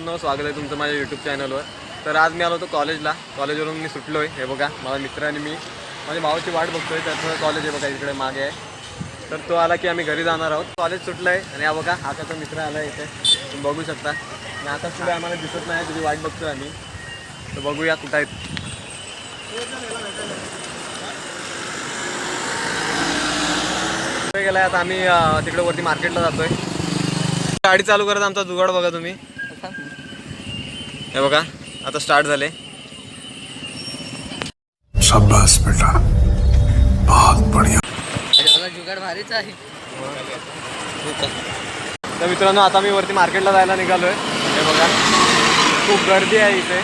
मित्रांनो स्वागत आहे तुमचं माझ्या यूट्यूब चॅनलवर तर आज मी आलो होतो कॉलेजला कॉलेजवरून मी सुटलो आहे हे बघा. माझा मित्राने मी. माझ्या भावाची वाट बघतोय त्याचं कॉलेज आहे बघा इकडे मागे आहे. तर तो आला की आम्ही घरी जाणार आहोत. कॉलेज सुटलं आहे आणि हा बघा आकाचा मित्र आला आहे इथे. तुम्ही बघू शकता. आणि आता सुद्धा आम्हाला दिसत नाही तुझी वाट बघतोय आम्ही. तर बघूया कुठं आहेत. कुठे गेलाय? आता आम्ही तिकडे वरती मार्केटला जातोय. गाडी चालू करत आमचा जुगाड बघा तुम्ही. हे बघा आता स्टार्ट झाले. शाबाश बेटा. बहुत बढ़िया. जुगाड भारीच आहे तर मित्रांनो आता मी वरती मार्केटला जायला निघालोय. हे बघा खूप गर्दी आहे इथे.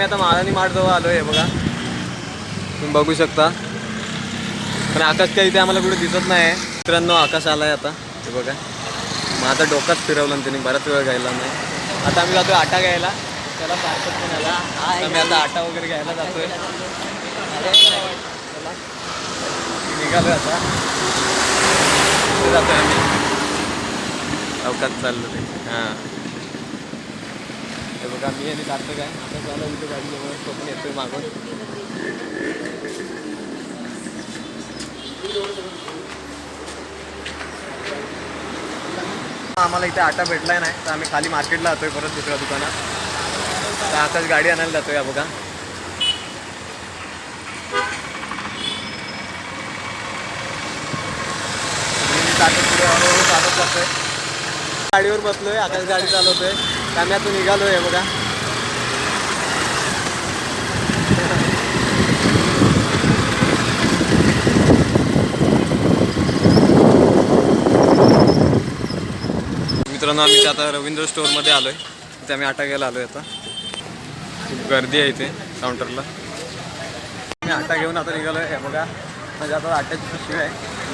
मी आता महाराणी मार्टजवळ आलो आहे बघा. तुम्ही बघू शकता. पण आकाश काही इथे आम्हाला कुठे दिसत नाही आहे मित्रांनो आकाश आलाय आता. हे बघा. मग आता डोकाच फिरवलं त्यांनी बराच वेळ घ्यायला नाही. आता आम्ही जातोय आटा घ्यायला. त्याला सारखं पण आला. आम्ही आता आटा वगैरे घ्यायला जातोय. निघालो आता. जातोय आम्ही. चौकात चाललो ते. हां. बघा मी आणि कार्तिक आहे. आता चालू इथे तो पण येतोय मागून. आम्हाला इथे आटा भेटलाय नाही तर आम्ही खाली मार्केटला जातोय परत दुसऱ्या दुकानात. तर आताच गाडी आणायला जातोय या बघा. मी पुढे हळूहळू चालत जातोय गाडीवर बसलोय आकाश गाडी चालवतोय. आम्ही आता आहे बघा. मित्रांनो आम्ही आता रवींद्र स्टोअरमध्ये आलोय. तिथे आम्ही आटा घ्यायला आलोय आता. खूप गर्दी आहे इथे काउंटरला मी आटा घेऊन आता निघालोय. आहे बघा म्हणजे आता आट्याची पिशवी आहे.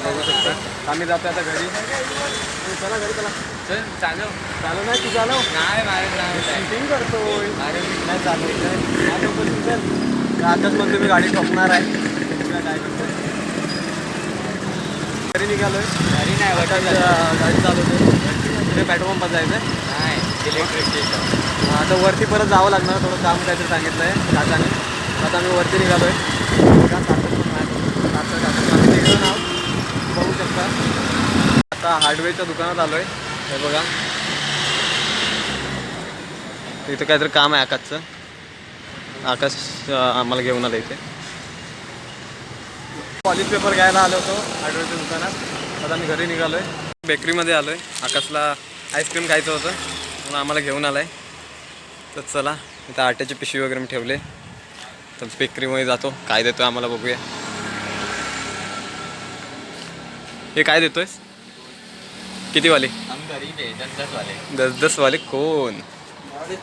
बघू शकता. आम्ही जातो आता घरी. चला घरी चला. चल चालव. चालू नाही तू चालव. नाही शूटिंग अरे नाही चालू आताच म्हणतो मी गाडी ठोकणार आहे. बघूया काय करतोय घरी घरी नाही वाटत गाडी चालवतोय तिथे पेट्रोल पंपात जायचं नाही इलेक्ट्रिक स्टेशन आता वरती परत जावं लागणार. थोडं काम काहीतरी सांगितलं आहे काकाने आता आम्ही वरती निघालो आहे पण आहे सार्थक काका आम्ही निघालो बघू शकता आता हार्डवेअरच्या दुकानात आलो आहे हे बघा. इथं काहीतरी काम आहे आकाशचं. आकाश आम्हाला घेऊन आलं इथे. पॉलिश पेपर घ्यायला आलो होतो हार्डवेअरच्या दुकानात. आता आम्ही घरी निघालो आहे बेकरीमध्ये आलो आहे आकाशला आईस्क्रीम खायचं होतं. म्हणून आम्हाला घेऊन आलं आहे तर चला इथं आट्याची पिशवी वगैरे मी ठेवले. तर बेकरीमध्ये जातो. काय देतोय आम्हाला बघूया. हे काय देतोयस? किती वाले आम्ही गरीब आहे जनताच वाले दस दस वाले कोण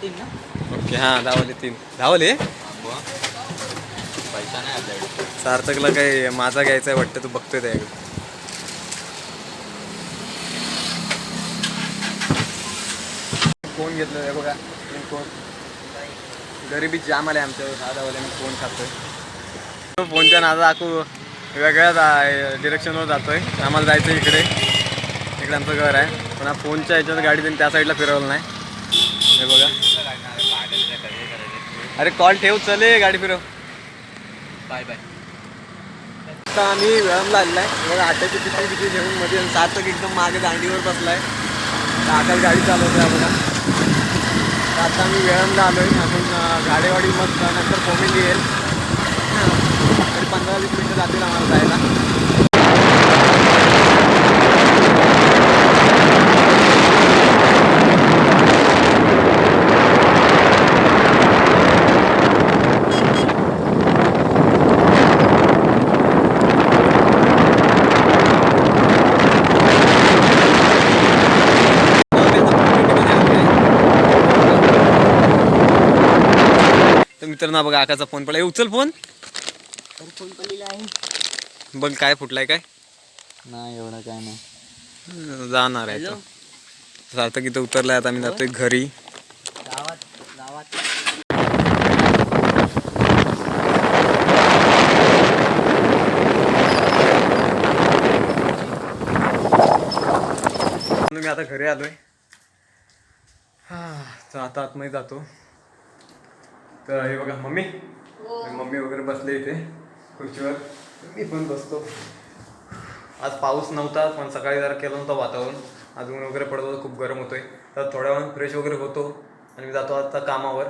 तीन ना? ओके हां दहा वाले तीन. दहा वाले पैसा नाही सार्थकला काय माझा घ्यायचा आहे वाटतं तू बघतोय त्याकडे फोन घेतलं आहे बघा? फोन गरिबी जाम आले आमच्या मी फोन खातोय? फोनच्या नादा आखू. वेगळ्या डिरेक्शनवर जातोय. आम्हाला जायचं इकडे. इकडे आमचं घर आहे. पण हा फोनच्या ह्याच्यात गाडी त्यांनी त्या साईडला फिरवलं नाही. हे बघा. अरे कॉल ठेव चले गाडी फिरव. बाय बाय आता आम्ही वेळामला आलेला आहे बघा आट्याची पिशवी पिशवी घेऊन मध्ये सार्थक एकदम मागे दांडीवर बसलाय. तर आकाश गाडी चालवतोय बघा. तर आता आम्ही वेळामला आलोय. अजून अं, गाडेवाडी मग नंतर कोमिली येईल. जातील आम्हाला जायला तर मित्रांनो बघा आकाचा फोन पडला. उचल फोन. आहे. बघ काय फुटलाय काय? नाही एवढं काय नाही. जाणार आहे तो. की इथं उतरलाय आता मी जातोय घरी. गावात गावात. म्हणून मी आता घरी आलोय. हा, तर आता आतमध्ये जातो. तर हे बघा मम्मी? हो. मम्मी वगैरे बसले इथे. खुर्चीवर मी पण बसतो. आज पाऊस नव्हता पण सकाळी जरा केलं नव्हतं वातावरण. आज ऊन वगैरे पडत होतं खूप गरम होतोय. तर थोड्या वेळ फ्रेश वगैरे होतो आणि मी जातो आता कामावर.